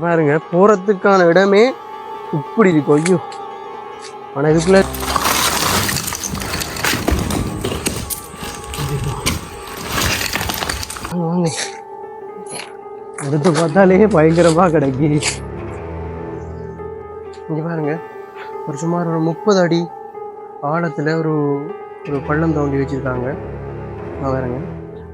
பாருங்க போறதுக்கான இடமே இப்படி இருக்கும் ஐயோ. ஆனால் இதுக்குள்ள வாங்க, வாங்க. எடுத்து பார்த்தாலே பயங்கரமாக கிடைக்கி. இங்கே பாருங்க ஒரு சுமார் ஒரு முப்பது அடி ஆழத்தில் ஒரு ஒரு பள்ளம் தோண்டி வச்சிருக்காங்க. பாருங்க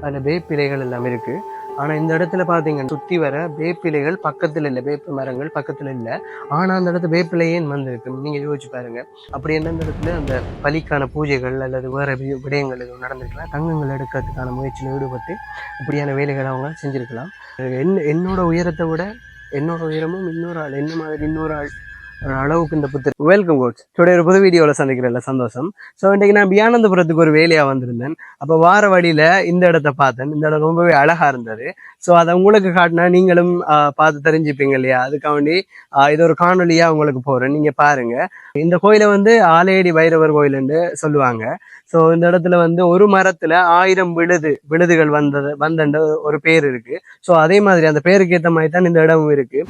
அதில் வேப்பிலைகள் எல்லாமே இருக்குது ஆனால் இந்த இடத்துல பார்த்தீங்கன்னா சுற்றி வர வேப்பிலைகள் பக்கத்தில் இல்லை வேப்ப மரங்கள் பக்கத்தில் இல்லை. ஆனால் அந்த இடத்துல வேப்பிலையே வந்திருக்கு? நீங்கள் யோசிச்சு பாருங்க. அப்படி என்ன இந்த இடத்துல அந்த பலிக்கான பூஜைகள் அல்லது வேற விடயங்கள் எதுவும் நடந்திருக்கலாம்? தங்கங்கள் எடுக்கிறதுக்கான முயற்சியில் ஈடுபட்டு இப்படியான வேலைகளை அவங்க செஞ்சிருக்கலாம். என் என்னோட உயரத்தை விட என்னோட உயரமும் இன்னொரு ஆள் என்ன மாதிரி இன்னொரு ஆள் அளவுக்கு இந்த புத்தர் வெல்கம் கோட்ஸ் டுடே ஒரு புது வீடியோவில் சந்திக்கிறேன்ல சந்தோஷம். ஸோ இன்றைக்கு நான் பியானந்தபுரத்துக்கு ஒரு வேலையாக வந்திருந்தேன். அப்போ வார வழியில் இந்த இடத்த பார்த்தேன். இந்த இடம் ரொம்பவே அழகாக இருந்தது. ஸோ அதை உங்களுக்கு காட்டினா நீங்களும் ஆஹ், பார்த்து தெரிஞ்சுப்பீங்க இல்லையா? அதுக்காண்டி ஆஹ், இது ஒரு காணொலியாக உங்களுக்கு போகிறேன் நீங்கள் பாருங்க. இந்த கோயிலை வந்து ஆலையடி வைரவர் கோயிலுன்னு சொல்லுவாங்க. ஸோ இந்த இடத்துல வந்து ஒரு மரத்துல ஆயிரம் விழுது விழுதுகள் வந்தது வந்தன்ற ஒரு பேர் இருக்கு. ஸோ அதே மாதிரி அந்த பேருக்கு ஏற்ற மாதிரி தான் இந்த இடமும் இருக்கு.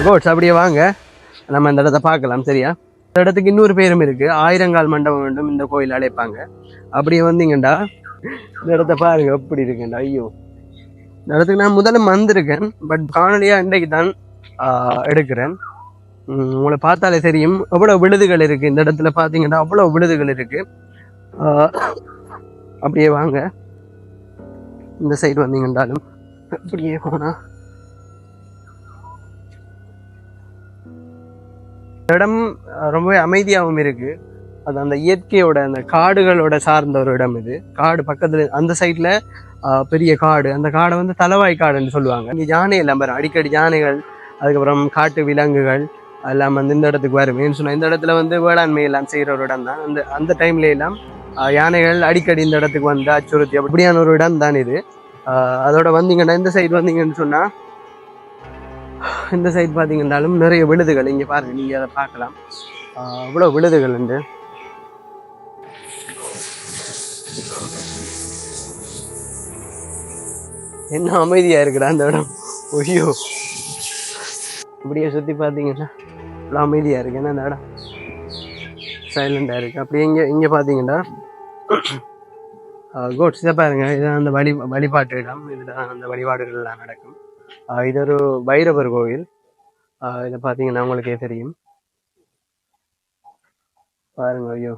கோட்ஸ் அப்படியே வாங்க. நம்ம இந்த இடத்த பார்க்கலாம் சரியா? இந்த இடத்துக்கு இன்னொரு பேரும் இருக்கு. ஆயிரங்கால் மண்டபம் வேண்டும் இந்த கோயில் அழைப்பாங்க. அப்படியே வந்தீங்கண்டா. இந்த இடத்த பாருங்க எப்படி இருக்குண்டா. ஐயோ. இந்த இடத்துக்கு நான் முதல்ல வந்திருக்கேன். பட் காணொலியா இன்றைக்கு தான் ஆஹ், எடுக்கிறேன். உங்களை பார்த்தாலே தெரியும். எவ்வளவு விழுதுகள் இருக்கு. இந்த இடத்துல பார்த்தீங்கன்னா அவ்வளவு விழுதுகள் இருக்கு. ஆஹ், அப்படியே வாங்க. இந்த சைடு வந்தீங்கன்றாலும் அப்படியே இடம் ரொம்பவே அமைதியாகவும் இருக்கு. அது அந்த இயற்கையோட அந்த காடுகளோட சார்ந்த ஒரு இடம் இது. காடு பக்கத்தில் அந்த சைடில் பெரிய காடு. அந்த காடை வந்து தலவாய் காடுன்னு சொல்லுவாங்க. இங்கே யானை எல்லாம் வரும் அடிக்கடி யானைகள் அதுக்கப்புறம் காட்டு விலங்குகள் எல்லாம் வந்து இந்த இடத்துக்கு வரும் ஏன்னு இந்த இடத்துல வந்து வேளாண்மை எல்லாம் செய்கிற ஒரு இடம் தான். அந்த அந்த டைம்ல எல்லாம் யானைகள் அடிக்கடி இந்த இடத்துக்கு வந்து அச்சுறுத்தி அப்படியான ஒரு இடம் தான் இது. அதோட வந்தீங்கன்னா இந்த சைடு வந்தீங்கன்னு சொன்னால் இந்த சைடு பார்த்தீங்கன்னாலும் நிறைய விழுதுகள். இங்கே பாருங்கள் நீங்கள் அதை பார்க்கலாம். அவ்வளோ இவ்வளோ விழுதுகள் உண்டு. என்ன அமைதியாக இருக்குடா அந்த இடம். ஒய்யோ இப்படியே சுற்றி பார்த்தீங்கன்னா இவ்வளோ அமைதியாக இருக்கு. என்ன அந்த இடம்? சைலண்டாக இருக்குது அப்படியே இங்கே இங்கே பார்த்தீங்கன்னா கோட்ஸ் இதை பாருங்கள் இதுதான் அந்த வழி வழிபாட்டு இடம். இதுதான் அந்த வழிபாடுகள்லாம் நடக்கும். இது ஒரு பைரவர் கோவில் இதை பார்த்தீங்கன்னா உங்களுக்கே தெரியும் பாருங்க ஐயோ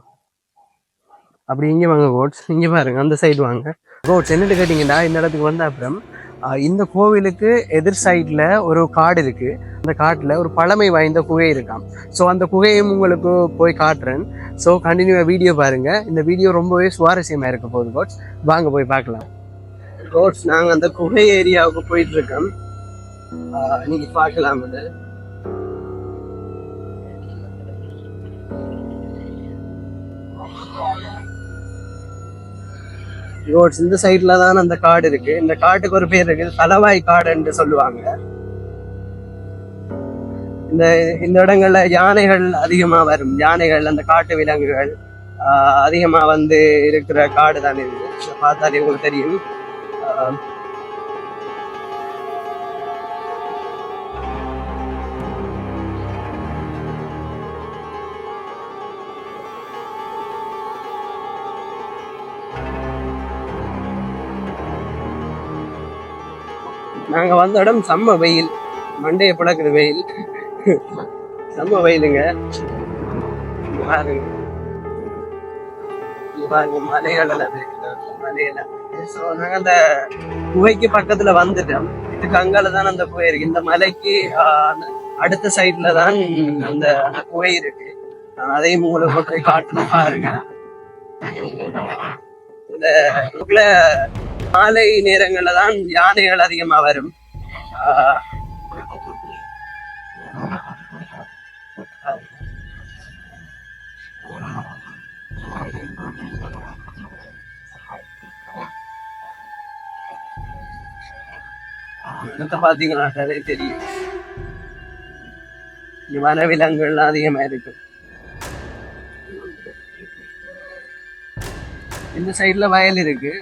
அப்படி இங்கே வாங்க கோட்ஸ் இங்கே பாருங்க அந்த சைடு வாங்க கோட்ஸ் என்னட்டு கேட்டிங்கன்னா இந்த இடத்துக்கு வந்த அப்புறம் இந்த கோவிலுக்கு எதிர் சைடில் ஒரு காடு இருக்கு அந்த காட்டில் ஒரு பழமை வாய்ந்த குகை இருக்காம் ஸோ அந்த குகையும் உங்களுக்கு போய் காட்டுறேன் ஸோ கண்டினியூவாக வீடியோ பாருங்க இந்த வீடியோ ரொம்பவே சுவாரஸ்யமாக இருக்க போகுது கோட்ஸ் வாங்க போய் பார்க்கலாம் கோட்ஸ் நாங்கள் அந்த குகை ஏரியாவுக்கு போயிட்டு ஆஹ் நீங்க பார்க்கலாம் அது ரோட்ஸ் இந்த சைட்ல தான் அந்த காடு இருக்கு. இந்த காட்டுக்கு ஒரு பேர் இருக்கு. தலவாய் காடுன்னு சொல்லுவாங்க. இந்த இந்த இடங்கள்ல யானைகள் அதிகமா வரும். யானைகள் அந்த காட்டு விலங்குகள் ஆஹ் அதிகமா வந்து இருக்கிற காடு தான் இருக்கு பார்த்தாலே உங்களுக்கு தெரியும். நாங்க வந்த இடம் செம்ம வெயில். மண்டைய பிளக்குது வெயில். செம்ம வெயிலுங்க. பாருங்க. பாருங்க மலைகள் எல்லாம் இருக்குது. மலையெல்லாம் ஸோ நாங்க அந்த குகைக்கு பக்கத்துல வந்துட்டோம். இதுக்கு அங்கால தான் அந்த குகை இருக்கு. இந்த மலைக்கு அடுத்த சைட்ல தான் அந்த குகை இருக்கு. அதையும் உங்களுக்கு போய் காட்டணும் பாருங்க. இந்த மாலை நேரங்கள்ல தான் யானைகள் அதிகமா வரும். ஆஹ் இடத்தை பார்த்தீங்கன்னாலே தெரியும். இங்க வனவிலங்குகள்லாம் அதிகமா இருக்கும் இந்த சைடுல வயல் இருக்கு.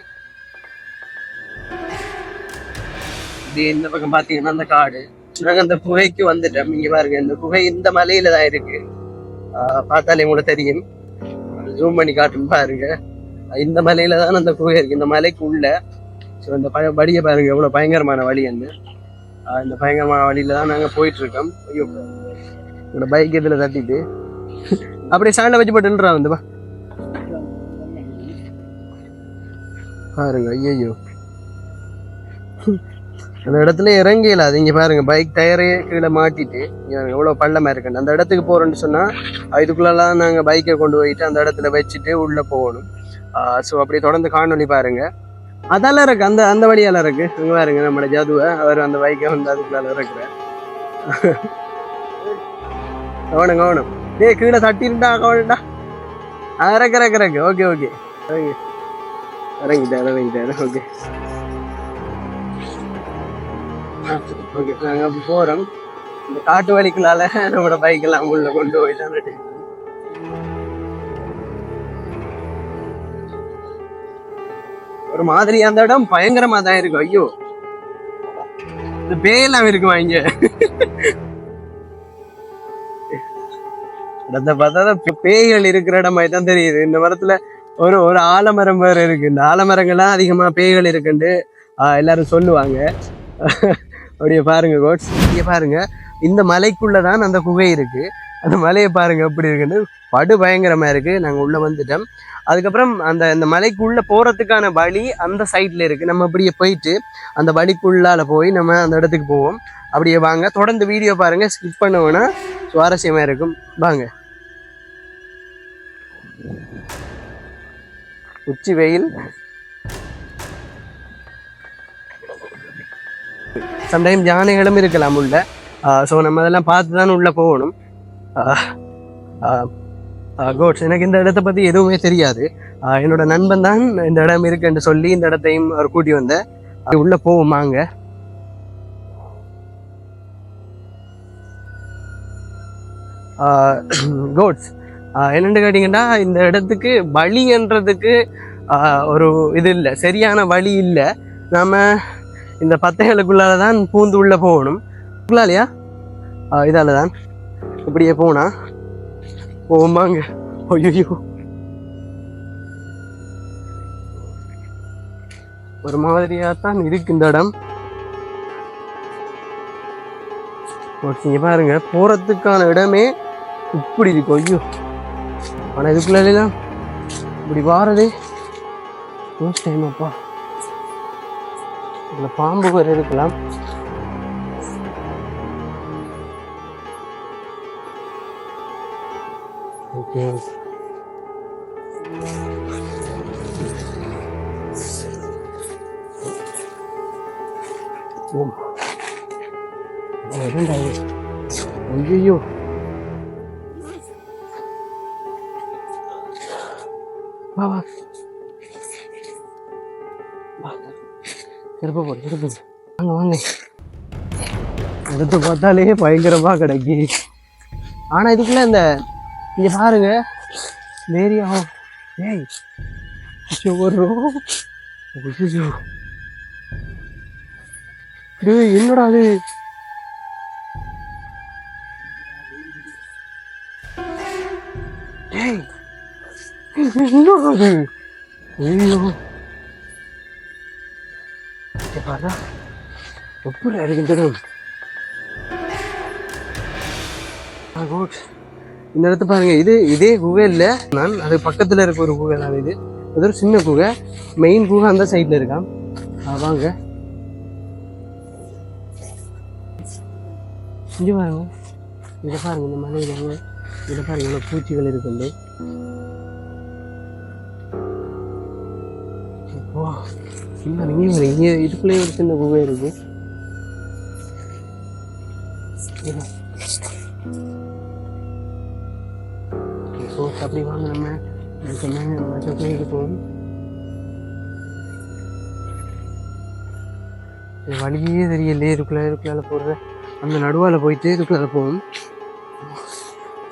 இது இந்த பக்கம் பாத்தீங்கன்னா அந்த காடு. நாங்க அந்த குகைக்கு வந்துட்டோம். இங்க பாருங்க இந்த குகை இந்த மலையில தான் இருக்கு. ஆஹ் பார்த்தாலே உங்களுக்கு தெரியும். ஜூம் பண்ணி காட்டும் பாருங்க. இந்த மலையில தான் அந்த குகை இருக்கு. இந்த மலைக்கு உள்ள. ஸோ இந்த பய வழியை பாருங்க. எவ்வளவு பயங்கரமான வழி வந்து ஆஹ் இந்த பயங்கரமான வழியில தான் நாங்க போயிட்டு இருக்கோம் ஐயோ. உங்களோட பைக் இதுல தட்டிட்டு. அப்படியே சாண்ட வச்சு போட்டுன்றா வந்து பாருங்க ஐயோ அந்த இடத்துல இறங்கிடலாது அது. பாருங்கள் பைக் டயரே கீழே மாட்டிட்டு இங்கே எவ்வளோ பள்ளமாக பள்ளமா இருக்கு. அந்த இடத்துக்கு போகிறோன்னு சொன்னால் இதுக்குள்ளெல்லாம் நாங்கள் பைக்கை கொண்டு போயிட்டு அந்த இடத்துல வச்சுட்டு உள்ளே போகணும். ஸோ அப்படி தொடர்ந்து காணொலி பாருங்க. அதெல்லாம் இருக்கு அந்த அந்த வழியால இருக்கு. இங்கே பாருங்க நம்மளோட ஜதுவை அவர் அந்த பைக்கை வந்து அதுக்குள்ளால இருக்கிற கவனம் கவனம். ஏ கீழே தட்டிருந்தா கவனம்டா. இறக்கு இறக்கு இறக்கு. ஓகே ஓகே இறங்கிட்டேன் இறங்கிட்டேன் ஓகே ஓகே நாங்கள் அப்படி போகிறோம் இந்த காட்டு வழிக்குள்ளால நம்மளோட பைக்கெல்லாம் உள்ள கொண்டு போயிட்டான் ஒரு மாதிரி அந்த இடம் பயங்கரமா தான் இருக்கும் ஐயோ. இந்த பேயெல்லாம் இருக்குமா இங்க? இடத்தை பார்த்தா பேய்கள் இருக்கிற இடம் மாதிரி தான் தெரியுது. இந்த மரத்துல ஒரு ஒரு ஆலமரம் வேற இருக்கு. இந்த ஆலமரங்கள்லாம் அதிகமா பேய்கள் இருக்குன்னு ஆஹ், எல்லாரும் சொல்லுவாங்க. அப்படியே பாருங்க கோட்ஸ் இங்கே பாருங்க இந்த மலைக்குள்ளே தான் அந்த குகை இருக்கு. அந்த மலையை பாருங்க எப்படி இருக்குன்னு. படு பயங்கரமா இருக்கு. நாங்கள் உள்ள வந்துட்டோம். அதுக்கப்புறம் அந்த இந்த மலைக்குள்ளே போறதுக்கான வழி அந்த சைட்ல இருக்கு. நம்ம அப்படியே போயிட்டு அந்த வழிக்குள்ளால போய் நம்ம அந்த இடத்துக்கு போவோம். அப்படியே வாங்க. தொடர்ந்து வீடியோ பாருங்க. ஸ்கிப் பண்ணுவோன்னா சுவாரஸ்யமா இருக்கும். வாங்க. உச்சி வெயில். சம்டைம் யானைகளும் இருக்கலாம் உள்ள. ஸோ நம்ம அதெல்லாம் பார்த்து தான் உள்ள போகணும். கோட்ஸ் எனக்கு இந்த இடத்த பற்றி எதுவுமே தெரியாது. ஆஹ் என்னோட நண்பன் தான் இந்த இடம் இருக்குன்னு சொல்லி இந்த இடத்தையும் அவர் கூட்டி வந்த. உள்ள போவோமாங்க கோட்ஸ் என்னென்னு கேட்டிங்கன்னா இந்த இடத்துக்கு வழின்றதுக்கு ஆஹ் ஒரு இது இல்லை. சரியான வழி இல்லை. நாம இந்த பத்தைகளுக்குள்ளால தான் பூந்து உள்ள போகணும். உள்ளாலையா இதால தான். இப்படியே போனா. போமாங்க ஐயோ ஒரு மாதிரியா தான் இருக்கு இந்த இடம். ஓகே பாருங்க போறதுக்கான இடமே இப்படி இருக்கும் ஐயோ. ஆனா இதுக்குள்ளலாம் இப்படி வாரதே. ஃபர்ஸ்ட் டைம் அப்பா. இதில் பாம்பு வேறு இருக்கலாம். ஓகே ஓம் வா வா. திருப்ப போடு திருப்ப வாங்க வாங்க. எடுத்து பார்த்தாலே பயங்கரமாக கிடைக்கி. ஆனா இதுக்குள்ள இந்த இங்கே பாருங்க. ஏரியா ஏய். என்னடா அது ஏய் என்னடா அது ஐயோ. இங்க பாருடா எப்படி இருக்கின்றது இந்த இடத்த பாருங்க இது இதே குகை இல்லை. நான் அது பக்கத்தில் இருக்க ஒரு குகை தான் இது. இது ஒரு சின்ன குகை. மெயின் குகை அந்த சைடில் இருக்கான் வாங்க. இங்கே பாருங்க. இதை பாருங்க இந்த மலையில இதை பாருங்க இவ்வளோ பூச்சிகள் இருக்குது ஃபுல்லாக இல்லை இங்கே ஒரு இங்கே இதுக்குள்ளேயே ஒரு சின்ன குகை இருக்கு. ஸோ அப்படி வாங்க நம்ம. இதுக்கு மேலே வழியே தெரியலையே இதுக்குள்ள இதுக்குள்ளால போகிறது அந்த நடுவால் போயிட்டு இதுக்குள்ளால போவோம்.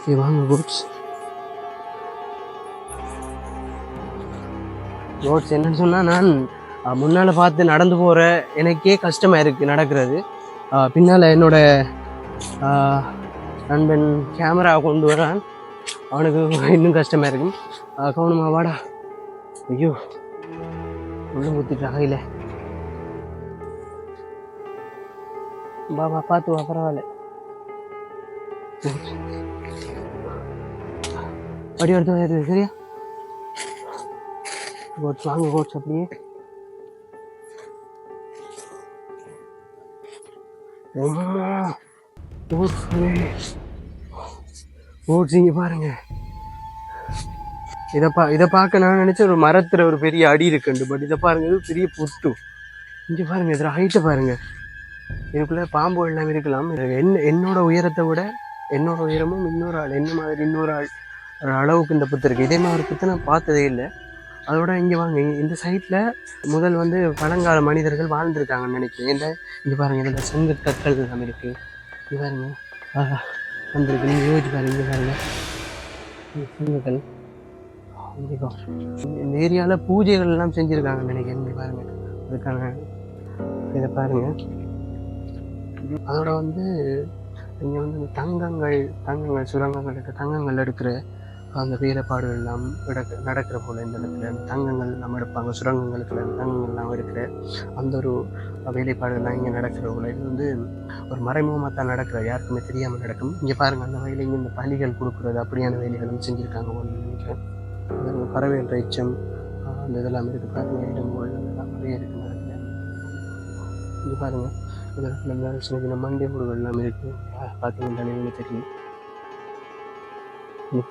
சரி வாங்க கோட்ஸ் கோட்ஸ் என்னன்னு சொன்னால் நான் முன்னால் பார்த்து நடந்து போகிற எனக்கே கஷ்டமாக இருக்குது நடக்கிறது. பின்னால் என்னோட நண்பன் கேமரா கொண்டு வரான். அவனுக்கு இன்னும் கஷ்டமாக இருக்கும் கவனமா வாடா. ஐயோ உள்ள முத்திட்டு கையில் பாபா பார்த்து வா பரவாயில்ல. படி எடுத்து வருது சரியா? கோட்ஸ் வாங்க கோட்ஸ் அப்படியே. கோட்ஸ் பாருங்க. இதை பா இதை பார்க்க நான் நினச்ச ஒரு மரத்தில் ஒரு பெரிய அடி இருக்குண்டு பட் இதை பாருங்க இது பெரிய புட்டு. இங்கே பாருங்க இதில் ஹைட்டை பாருங்க. இதுக்குள்ளே பாம்பு எல்லாம் இருக்கலாம். என்ன என்னோட உயரத்தை விட என்னோட உயரமும் இன்னொரு ஆள் என்ன மாதிரி இன்னொரு ஆள் ஒரு அளவுக்கு இந்த புத்து இருக்குது இதே மாதிரி புத்து நான் பார்த்ததே இல்லை. அதோட இங்கே வாங்க. இந்த சைட்டில் முதல் வந்து பழங்கால மனிதர்கள் வாழ்ந்திருக்காங்கன்னு நினைக்கிறேன். இந்த இங்கே பாருங்க இதில் சங்க கற்கள் எல்லாம் இருக்குது இது பாருங்க. வந்திருக்கு. நீங்கள் யோசிச்சு பாருங்க இங்கே பாருங்க. இங்க இந்த ஏரியாவில் பூஜைகள் எல்லாம் செஞ்சுருக்காங்கன்னு நினைக்கிறேன். இங்கே பாருங்க. அதுக்கான இதை பாருங்க. அதோட வந்து இங்கே வந்து இந்த தங்கங்கள் தங்கங்கள் சுரங்கங்கள் இருக்க. தங்கங்கள் எடுக்கிற அந்த வீரப்பாடுகள் எல்லாம் நடக்க நடக்கிற போல இந்த இடத்துல. அந்த தங்கங்கள் எல்லாம் எடுப்பாங்க சுரங்கங்களுக்குள்ள தங்கங்கள் எல்லாம் இருக்கிற அந்த ஒரு வேலைப்பாடுகள்லாம் இங்கே நடக்கிற போல. இது வந்து ஒரு மறைமுகமாக தான் நடக்கிற யாருக்குமே தெரியாமல் நடக்கும். இங்கே பாருங்க அந்த வயலில் இங்கே இந்த பள்ளிகள் கொடுக்குறது அப்படியான வேலைகளும் செஞ்சுருக்காங்க ஒன்று நினைக்கிறேன். பறவைகள் ரைச்சம் அந்த இதெல்லாம் இருக்குது பாருங்க இடங்கள் அதெல்லாம் நிறைய இருக்குது இங்கே பாருங்க இந்த இடத்துல சின்ன சின்ன மண்டை ஊடுகள் எல்லாம் இருக்குது பார்த்தீங்கன்னா தெரியும் இங்க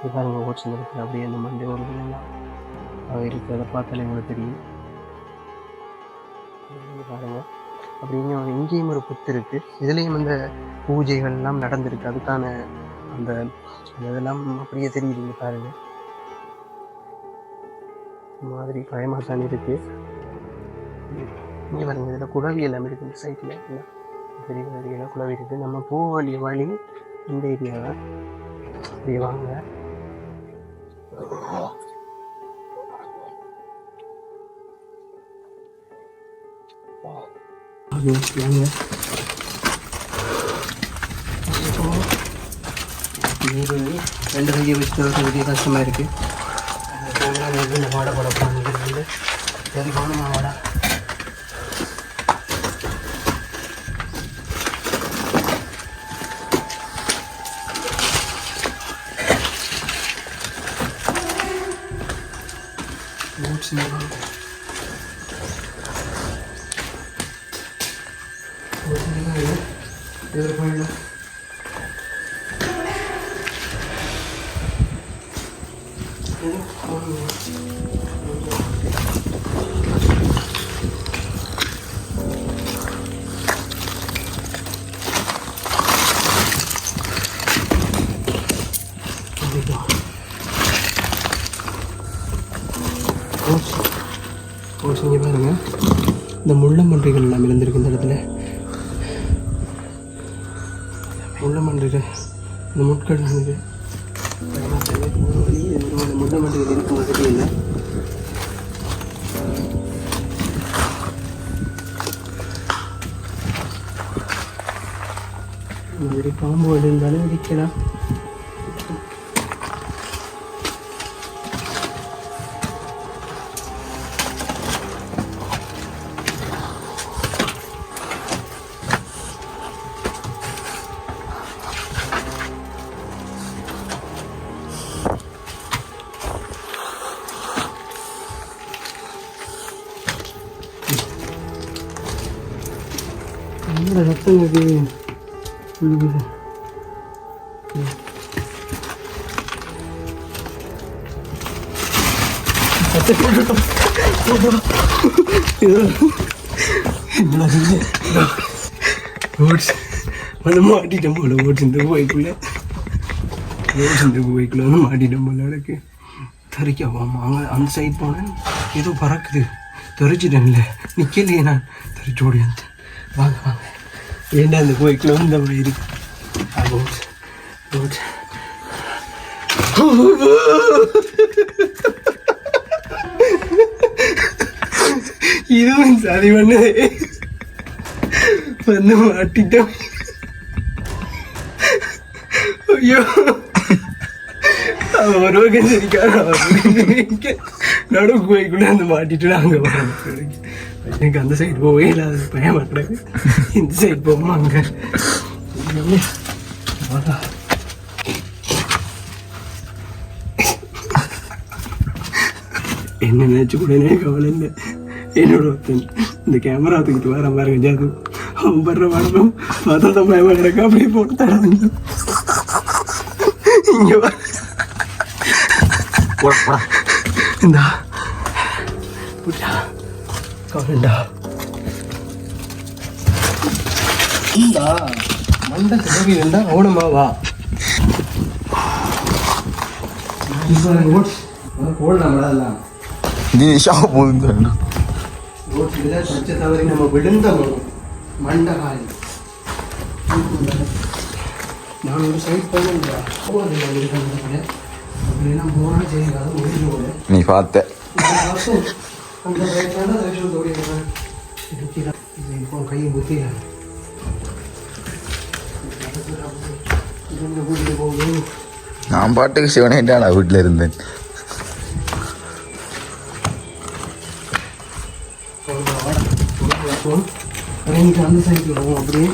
இங்க பாருங்க ஓட்ஸ் இந்த இடத்துல அப்படியே அந்த மண்டை ஒரு எல்லாம் அவ இருக்குது அதை பார்த்தாலே உங்களுக்கு தெரியும். பாருங்கள் பாருங்க. அப்படிங்க இங்கேயும் ஒரு புத்து இருக்குது இதுலேயும் அந்த பூஜைகள்லாம் நடந்திருக்கு. அதுக்கான அந்த இதெல்லாம் அப்படியே தெரியுது பாருங்கள் இந்த மாதிரி பயமாக தான் இருக்குது இங்கே பாருங்கள் இதில் குழவி எல்லாம் இருக்குது இந்த சைட்டில் பெரிய பெரிய குழவி இருக்குது நம்ம போக வேண்டிய வழி இந்த ஏரியா தான். அப்படியே வாங்க. அது வாங்க ரெண்டு கையை வச்சுட்டு பெரிய கஷ்டமாக இருக்குது இந்த பாட பாட போகிறது சரி இங்கே பாருங்க. இந்த முள்ளம்பன்றிகள் எல்லாம் இருந்திருக்கு இந்த இடத்துல. முள்ளம்பன்றிகள் இந்த முட்கள் வந்து முள்ளம்பன்றிகள் இருக்கும் வசதி இல்லை. இந்த மாதிரி பாம்பு இருந்தாலும் இடிக்கலாம் என்னோட ரத்தம் இது விழுகுது ஓட்ஸ் வந்து மாட்டிட்டேன் போல ஓட்ஸ் இந்த குவைக்குள்ள ஓட்ஸ் இந்த குவைக்குள்ள வந்து மாட்டிட்டேன் போல எனக்கு தெரிக்காவாமா அங்கே அந்த சைட் போனேன் ஏதோ பறக்குது தெரிச்சிட்டேன்ல நிற்கலையே நான் தெரிச்சு ஓடியாந்து வாங்க வாங்க ஏண்டா அந்த குவைக்குள்ள வந்து இந்த மாதிரி இருக்கு ஆ, ஓட்ஸ் ஓட்ஸ் இதுவும் சரி பண்ணது வந்து மாட்டிட்டோம் ஐயோ அவன் ஒரு பக்கம் சிரிக்கான் நடு குவைக்குள்ள வந்து மாட்டிட்டு அங்கே வரேன் எனக்கு அந்த சைடு போகவே இல்லாத பயம் மாட்டேன் இந்த சைடு போகுமா அங்கே என்ன நினைச்சு கூட எனக்கு கவலை இல்லை என்னோட ஒருத்தன் இந்த கேமரா தூக்கிட்டு வர பாருங்க ஜாது அவன் படுற படமும் பார்த்தா தான் பயமா கிடக்க அப்படியே போட்டு தடாங்க இங்க வா இந்தா கவலைண்டா இந்தா மண்டை கிளவி இருந்தா கவனமா வா. போடலாம் அதெல்லாம் நீ ஷாப் போகுது ரோட்டில் சச்ச தவறி நம்ம விழுந்த மண்ட காலி நான் ஒரு சைட் போல நீ பார்த்த அந்த வயசான ரேஷன் தோடி இப்போ கையை புத்தியா வீட்டுக்கு போகுது நான் பாட்டுக்கு சிவனேட்டாடா வீட்டில் இருந்தேன் இறங்கிட்டு அந்த சைக்கிள் போவோம் அப்படியே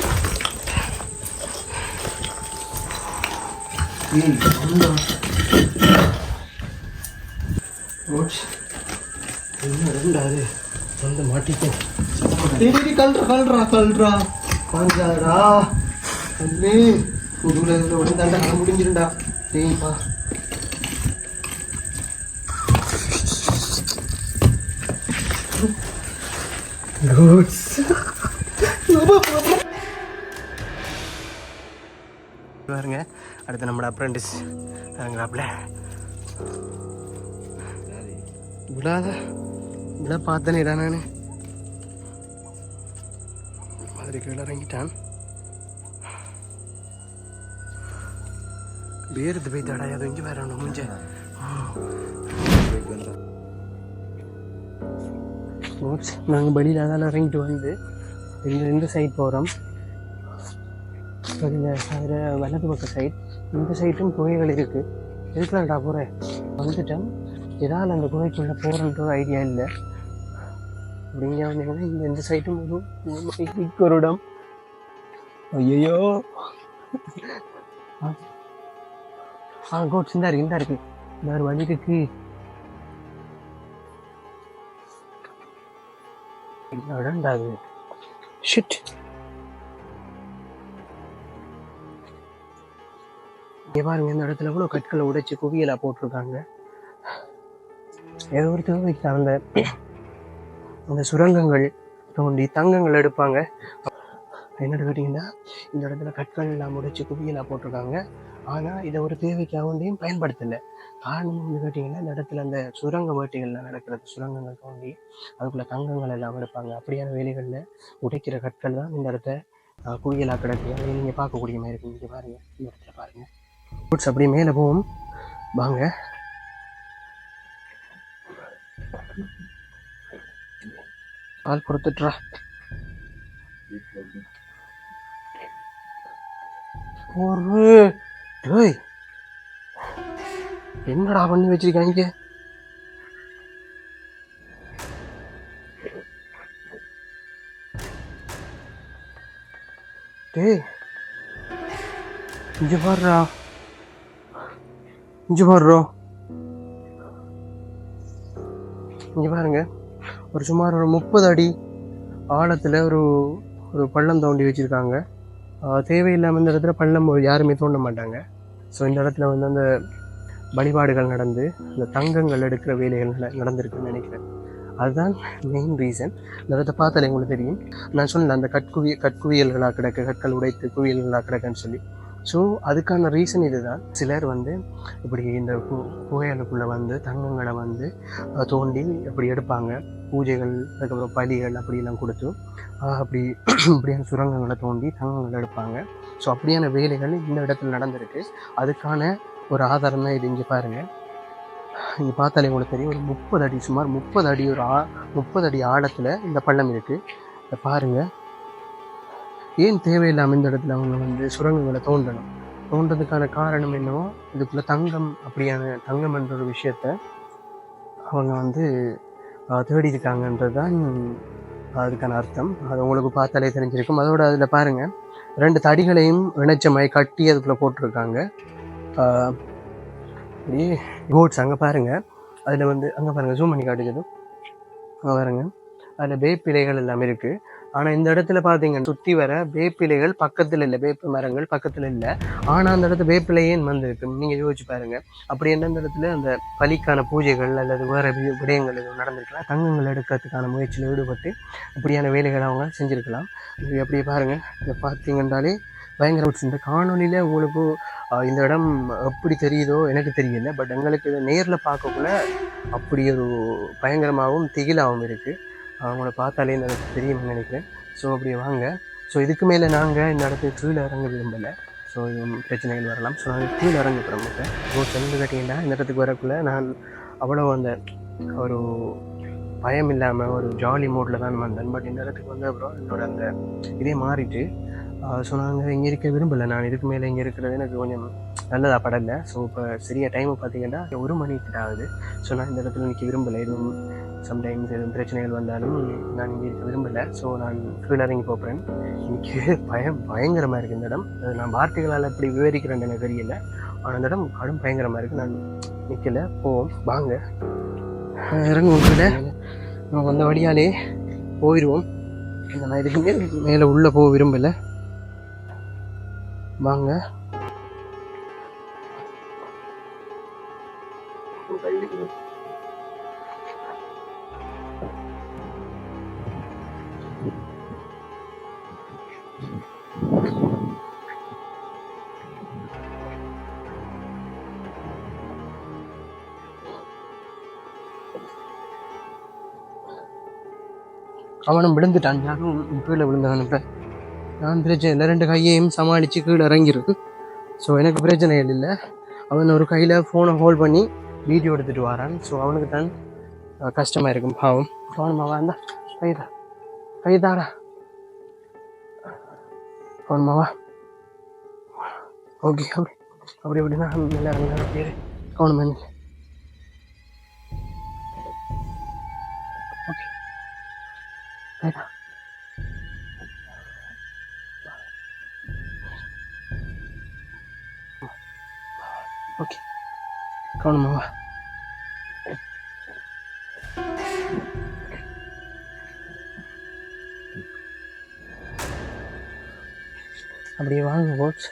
ஏய், அந்த ஓட்ஸ். என்ன ரெண்டாவது வந்து மாட்டிட்டேன். கல்றா கல்றா கல்றா. பாஞ்சாடா கல்லு புதுல இதில் ஒன்று தாண்டா முடிஞ்சிருண்டா டேய்ப்பா. பாருங்க அடுத்து நம்மளோட அப்ரெண்டிஸ் விடாத. விட பார்த்தனேடா நான். மாதிரி கீழே இறங்கிட்டான். வேறுது போய் தடா அது இங்கே வேற ஒன்று முடிஞ்ச நாங்கள் வெளியில் அதால் இறங்கிட்டு வந்து இந்த இந்த சைட் போகிறோம் சரிங்க அதில் வலது பக்க சைட் இந்த சைட்டும் குகைகள் இருக்குது இருக்கலாம்டா போகிறேன் வந்துட்டேன் இதால் அந்த குகைக்குள்ளே போகிறன்ற ஐடியா இல்லை. அப்படிங்க வந்தீங்கன்னா இந்த இந்த சைட்டும் வரும் ஒரு இடம் ஐயோ ஆ கோட்ஸ் இந்தா இருக்கு இந்தா இருக்கு. இந்த ஒரு வழி இருக்கு. என்ன ஷிட் இங்கே பாருங்க இந்த இடத்துல கூட கற்களை உடைச்சு குவியலாக போட்டிருக்காங்க. ஏதோ ஒரு தேவை அந்த அந்த சுரங்கங்கள் தோண்டி தங்கங்கள் எடுப்பாங்க. என்னன்னு கேட்டிங்கன்னா இந்த இடத்துல கற்கள் எல்லாம் முடிச்சு குவியலா போட்டிருக்காங்க. ஆனால் இதை ஒரு தேவைக்காக வேண்டியும் பயன்படுத்தலை? காரணம் வந்து கேட்டிங்கன்னா இந்த இடத்துல அந்த சுரங்க வேட்டைகள்லாம் நடக்கிறது சுரங்கங்கள் தோண்டி அதுக்குள்ளே தங்கங்கள் எல்லாம் எடுப்பாங்க. அப்படியான வேலைகளில் உடைக்கிற கற்கள் தான் இந்த இடத்த குவியலாக கிடக்கு. அதை நீங்கள் பார்க்கக்கூடிய மாதிரி இருக்கும் இங்கே பாருங்கள் இந்த இடத்துல பாருங்கள் ஃபுட்ஸ் அப்படியே மேலே போவோம் வாங்க. பால் கொடுத்துட்றா. ஒரு டேய். என்னடா பண்ணி வச்சிருக்காங்க டேய். இங்க பாருடா. இங்க பாருடா. இங்க பாருங்க. ஒரு சுமார் ஒரு முப்பது அடி ஆழத்தில் ஒரு ஒரு பள்ளம் தோண்டி வச்சுருக்காங்க. தேவையில்லாமல் தேவையில்லாம இந்த இடத்துல பள்ளம் யாருமே தோண்ட மாட்டாங்க. ஸோ இந்த இடத்துல வந்து அந்த வழிபாடுகள் நடந்து அந்த தங்கங்கள் எடுக்கிற வேலைகள் நட நடந்திருக்குன்னு நினைக்கிறேன். அதுதான் மெயின் ரீசன் இந்த இடத்த பார்த்தாலே உங்களுக்கு தெரியும். நான் சொன்னேன் அந்த கற்குவி கற்குவியல்களாக கிடக்கு கற்கள் உடைத்து குவியல்களாக கிடக்குன்னு சொல்லி. ஸோ அதுக்கான ரீசன் இதுதான். சிலர் வந்து இப்படி இந்த கு புகையலுக்குள்ளே வந்து தங்கங்களை வந்து தோண்டி அப்படி எடுப்பாங்க. பூஜைகள் அதுக்கப்புறம் பலிகள் அப்படிலாம் கொடுத்து அப்படி இப்படியான சுரங்கங்களை தோண்டி தங்கங்களை எடுப்பாங்க. ஸோ அப்படியான வேலைகள் இந்த இடத்துல நடந்திருக்கு. அதுக்கான ஒரு ஆதாரம் தான் இது. இங்கே பாருங்கள் இங்கே பார்த்தாலே உங்களுக்கு தெரியும். ஒரு முப்பது அடி சுமார் முப்பது அடி ஒரு ஆ முப்பது அடி ஆழத்தில் இந்த பள்ளம் இருக்குது இதை பாருங்கள் ஏன் தேவையில்லாமல் இந்த இடத்துல அவங்க வந்து சுரங்கங்களை தோன்றணும் தோன்றதுக்கான காரணம் என்னவோ இதுக்குள்ளே தங்கம் அப்படியான தங்கம் என்ற ஒரு விஷயத்த அவங்க வந்து அஹ், தேடி இருக்காங்கன்றது தான் அதுக்கான அர்த்தம். அது உங்களுக்கு பார்த்தாலே தெரிஞ்சிருக்கும். அதோட அதில் பாருங்கள் ரெண்டு தடிகளையும் இணைச்ச மாதிரி கட்டி அதுக்குள்ளே போட்டிருக்காங்க. அப்படியே கோட்ஸ் அங்கே பாருங்கள் அதில் வந்து அங்கே பாருங்கள் ஜூம் பண்ணி காட்டுகிறது. அங்கே பாருங்க. அதில் வேப்பிலைகள் எல்லாமே இருக்குது ஆனால் இந்த இடத்துல பார்த்தீங்கன்னா சுற்றி வர வேப்பிலைகள் பக்கத்தில் இல்லை. வேப்ப மரங்கள் பக்கத்தில் இல்லை. ஆனால் அந்த இடத்துல வேப்பிலையே வந்திருக்கு. நீங்கள் யோசிச்சு பாருங்கள் அப்படி என்ன இடத்துல அந்த பலிக்கான பூஜைகள் அல்லது வேறு விடயங்கள் எதுவும் நடந்திருக்கலாம் தங்கங்கள் எடுக்கிறதுக்கான முயற்சியில் ஈடுபட்டு இப்படியான வேலைகளை அவங்க செஞ்சுருக்கலாம். இது அப்படியே பாருங்கள் இதை பார்த்தீங்கன்றாலே பயங்கர இந்த காணொலியில் உங்களுக்கு இந்த இடம் எப்படி தெரியுதோ எனக்கு தெரியல. பட் எங்களுக்கு இதை நேரில் பார்க்கக்குள்ள அப்படி ஒரு பயங்கரமாகவும் திகிலாகவும் இருக்குது அவங்கள பார்த்தாலே எனக்கு தெரியும்னு நினைக்கிறேன். ஸோ அப்படியே வாங்க. ஸோ இதுக்கு மேலே நாங்கள் இந்த இடத்துக்கு கீழே இறங்க விரும்பலை. ஸோ இது பிரச்சனைகள் வரலாம். ஸோ நாங்கள் கீழே இறங்க போகிறோம் ஸோ சென்று கட்டிங்கன்னா இந்த இடத்துக்கு வரக்குள்ள நான் அவ்வளோ அந்த ஒரு பயம் இல்லாமல் ஒரு ஜாலி மூடில் தான் வந்தேன். பட் இந்த இடத்துக்கு வந்த அப்புறம் என்னோட அந்த இதே மாறிட்டு ஸோ நாங்கள் இங்கே இருக்க விரும்பலை. நான் இதுக்கு மேலே இங்கே இருக்கிறது எனக்கு கொஞ்சம் நல்லதாக படலை. ஸோ இப்போ சரியாக டைமை பார்த்தீங்கன்னா ஒரு மணி கிட்ட ஆகுது. ஸோ நான் இந்த இடத்துல நிற்க விரும்பலை. எதுவும் சம்டைம்ஸ் எதுவும் பிரச்சனைகள் வந்தாலும் நான் இங்கே இருக்க விரும்பலை. ஸோ நான் கீழே இறங்கி போகிறேன் எனக்கு பயம் பயங்கரமாக இருக்குது இந்த இடம். அது நான் வார்த்தைகளால் எப்படி விவரிக்கிறேன்னு எனக்கு தெரியல ஆனால் இந்த இடம் கடும் பயங்கரமாக இருக்குது நான் நிற்கலை போவோம் வாங்க. இறங்குவோம் கீழே நம்ம வந்த வழியாலே போயிடுவோம் நான் இதுக்கு மேலே உள்ளே போக விரும்பலை. வாங்க. அவனும் விழுந்துட்டான். யாரும் கீழே விழுந்தான் இப்போ நான் பிரச்சனை இல்லை ரெண்டு கையையும் சமாளித்து கீழே இறங்கிருக்கு ஸோ எனக்கு பிரச்சனை இல்லை. அவன் ஒரு கையில் ஃபோனை ஹோல்ட் பண்ணி வீடியோ எடுத்துகிட்டு வரான். ஸோ அவனுக்கு தான் கஷ்டமாக இருக்கும் பாவம். கவனமா வந்தா கைதா கைதாடா கவனமா வா. ஓகே அப்படி அப்படி அப்படின்னா மேலே இறங்க கைதா ஓகே கவனமா வா அப்படியே வாங்க கோச்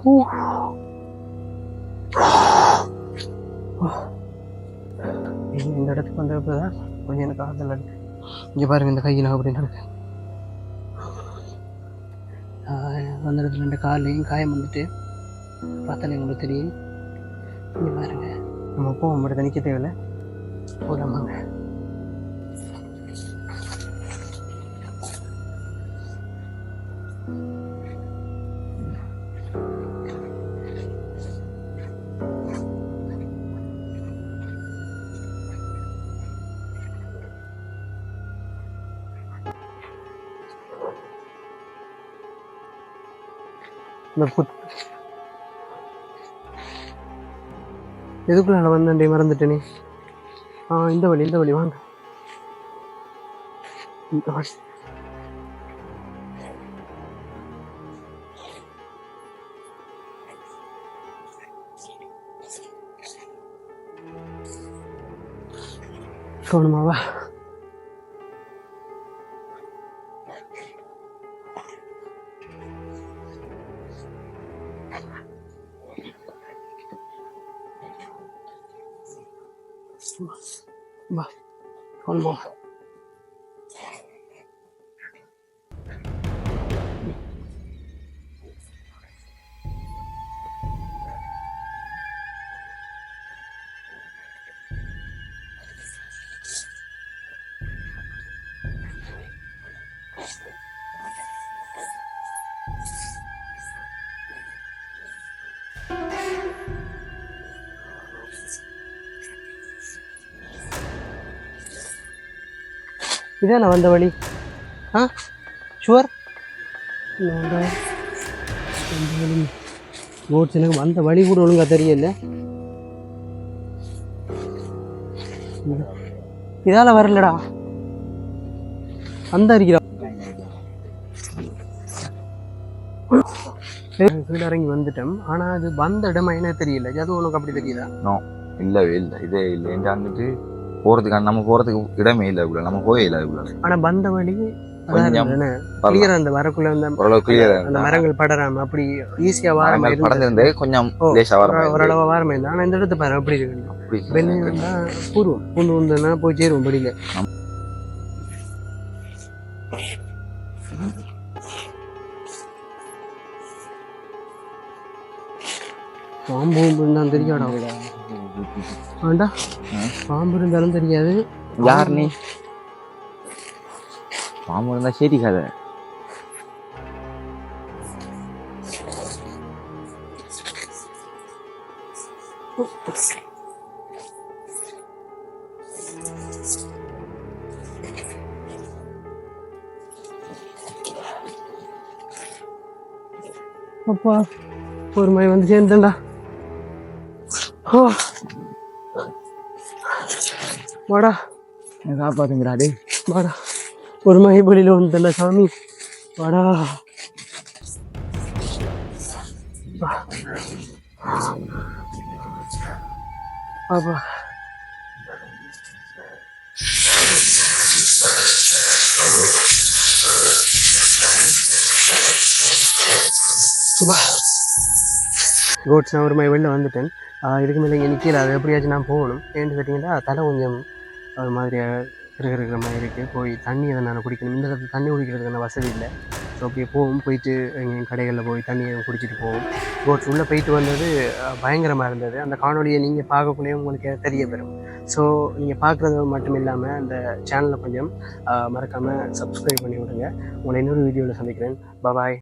இந்த இடத்துக்கு தான் கொஞ்சம் எனக்கு ஆறுதல் இருக்கு இங்கே பாருங்க இந்த கையில் அப்படி நடக்கு. ஆஹ் அந்த இடத்துல ரெண்டு காலையும் காயம் வந்துட்டு பார்த்தாலே உங்களுக்கு தெரியும். இங்கே பாருங்க. நம்ம போக மட்டும் நிற்க தேவையில்ல. போகலாமாங்க எதுக்குள்ள நான் வந்தேன்டே மறந்துட்டேனே ஆ இந்த வழி இந்த வழி வாங்க. இந்த வழி. இதானே வந்த வழி? ஆ? ஷுவர் போட்ஸ் எனக்கு வந்த வழி கூட ஒழுங்காக தெரியல. இதால வரலடா. அந்த இருக்கிறா கீழே இறங்கி வந்துட்டோம் ஆனா அது வந்த இடமா என்ன தெரியல. அது உனக்கு அப்படி தெரியுதா? இல்லவே இல்லை. இதே இல்லை. என்கிட்ட வந்துட்டு போறதுக்கான நம்ம போறதுக்கு இடமே இல்லை இவ்வளோ நம்ம போயே இல்லை இவ்வளோ ஆனா வந்த வழி கிளியர் அந்த வரக்குள்ள அந்த மரங்கள் படராம அப்படி ஈஸியா வார மாதிரி இருந்தது. படந்திருந்தே கொஞ்சம் லேசா ஓரளவு வாரமே இருந்தா ஆனா இந்த இடத்து பாரு அப்படி இருக்கு. பூர்வம் உண்டுன்னா போய் சேருவோம் படியில. பாம்பு இருந்தாலும் தெரியாடா ஆண்டா பாம்பு இருந்தாலும் தெரியாது. யார் நீ? பாம்பு இருந்தா சரி கதை. அப்பா ஒரு மாதிரி வந்து சேர்ந்தேன்டா ஓ வாடா காப்பாத்துங்கிறா டே வாடா ஒரு மாதிரி வெளியில வந்துட்டேன்டா சாமி வாடா வா. அப்பா வா கோட்ஸ் நான் ஒரு மாதிரி வெளில வந்துட்டேன் ஆஹ் இதுக்கு மேலே எனக்கு கீழே அது எப்படியாச்சும் நான் போகணும். ஏன்னு கேட்டிங்கன்னா தலை கொஞ்சம் ஒரு மாதிரியாக இருக்கிற இருக்கிற மாதிரி இருக்குது போய் தண்ணி அதை நான் குடிக்கணும். இந்த இடத்துல தண்ணி குடிக்கிறதுக்கான வசதி இல்லை. ஸோ அப்படியே போவோம். போயிட்டு எங்கள் கடைகளில் போய் தண்ணியை குடிச்சிட்டு போவோம். கோட்ஸ் உள்ளே போயிட்டு வந்தது பயங்கரமாக இருந்தது. அந்த காணொலியை நீங்கள் பார்க்கக்குள்ளே உங்களுக்கு தெரிய பெறும். ஸோ நீங்கள் பார்க்குறது மட்டும் இல்லாமல் அந்த சேனலை கொஞ்சம் மறக்காமல் சப்ஸ்கிரைப் பண்ணி விடுங்க. உங்களை இன்னொரு வீடியோவில் சந்திக்கிறேன். பபாய்